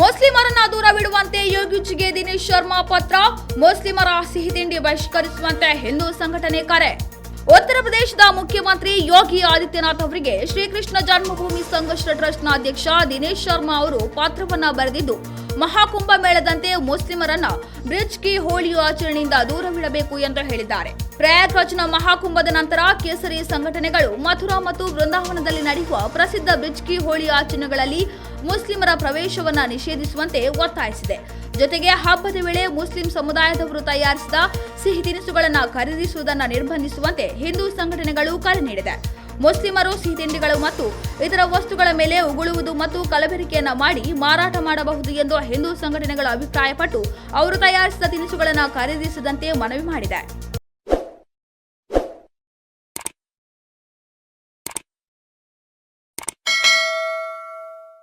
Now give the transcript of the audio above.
ಮುಸ್ಲಿಮರನ್ನ ದೂರವಿಡುವಂತೆ ಯೋಗಿಜಿಗೆ ದಿನೇಶ್ ಶರ್ಮಾ ಪತ್ರ. ಮುಸ್ಲಿಮರ ಸಿಹಿ ತಿಂಡಿ ಬಹಿಷ್ಕರಿಸುವಂತೆ ಹಿಂದೂ ಸಂಘಟನೆ ಕರೆ. ಉತ್ತರ ಪ್ರದೇಶದ ಮುಖ್ಯಮಂತ್ರಿ ಯೋಗಿ ಆದಿತ್ಯನಾಥ್ ಅವರಿಗೆ ಶ್ರೀಕೃಷ್ಣ ಜನ್ಮಭೂಮಿ ಸಂಘರ್ಷ ಟ್ರಸ್ಟ್ನ ಅಧ್ಯಕ್ಷ ದಿನೇಶ್ ಶರ್ಮಾ ಅವರು ಪಾತ್ರವನ್ನ ಬರೆದಿದ್ದು, ಮಹಾಕುಂಭ ಮೇಳದಂತೆ ಮುಸ್ಲಿಮರನ್ನ ಬ್ರಿಜ್ ಕಿ ಹೋಳಿ ಆಚರಣೆಯಿಂದ ದೂರವಿಡಬೇಕು ಎಂದು ಹೇಳಿದ್ದಾರೆ. ಪ್ರಯಾಗ್ರಾಜ್ನ ಮಹಾಕುಂಭದ ನಂತರ ಕೇಸರಿ ಸಂಘಟನೆಗಳು ಮಥುರಾ ಮತ್ತು ವೃಂದಾವನದಲ್ಲಿ ನಡೆಯುವ ಪ್ರಸಿದ್ಧ ಬ್ರಿಜ್ ಕಿ ಹೋಳಿ ಆಚರಣೆಗಳಲ್ಲಿ ಮುಸ್ಲಿಮರ ಪ್ರವೇಶವನ್ನು ನಿಷೇಧಿಸುವಂತೆ ಒತ್ತಾಯಿಸಿದೆ. ಜೊತೆಗೆ ಹಬ್ಬದ ವೇಳೆ ಮುಸ್ಲಿಂ ಸಮುದಾಯದವರು ತಯಾರಿಸಿದ ಸಿಹಿ ತಿನಿಸುಗಳನ್ನು ಖರೀದಿಸುವುದನ್ನು ನಿರ್ಬಂಧಿಸುವಂತೆ ಹಿಂದೂ ಸಂಘಟನೆಗಳು ಕರೆ ನೀಡಿದೆ. ಮುಸ್ಲಿಮರು ಸಿಹಿ ತಿಂಡಿಗಳು ಮತ್ತು ಇತರ ವಸ್ತುಗಳ ಮೇಲೆ ಉಗುಳುವುದು ಮತ್ತು ಕಲಬೆರಿಕೆಯನ್ನು ಮಾಡಿ ಮಾರಾಟ ಮಾಡಬಹುದು ಎಂದು ಹಿಂದೂ ಸಂಘಟನೆಗಳು ಅಭಿಪ್ರಾಯಪಟ್ಟು, ಅವರು ತಯಾರಿಸಿದ ತಿನಿಸುಗಳನ್ನು ಖರೀದಿಸದಂತೆ ಮನವಿ ಮಾಡಿದೆ.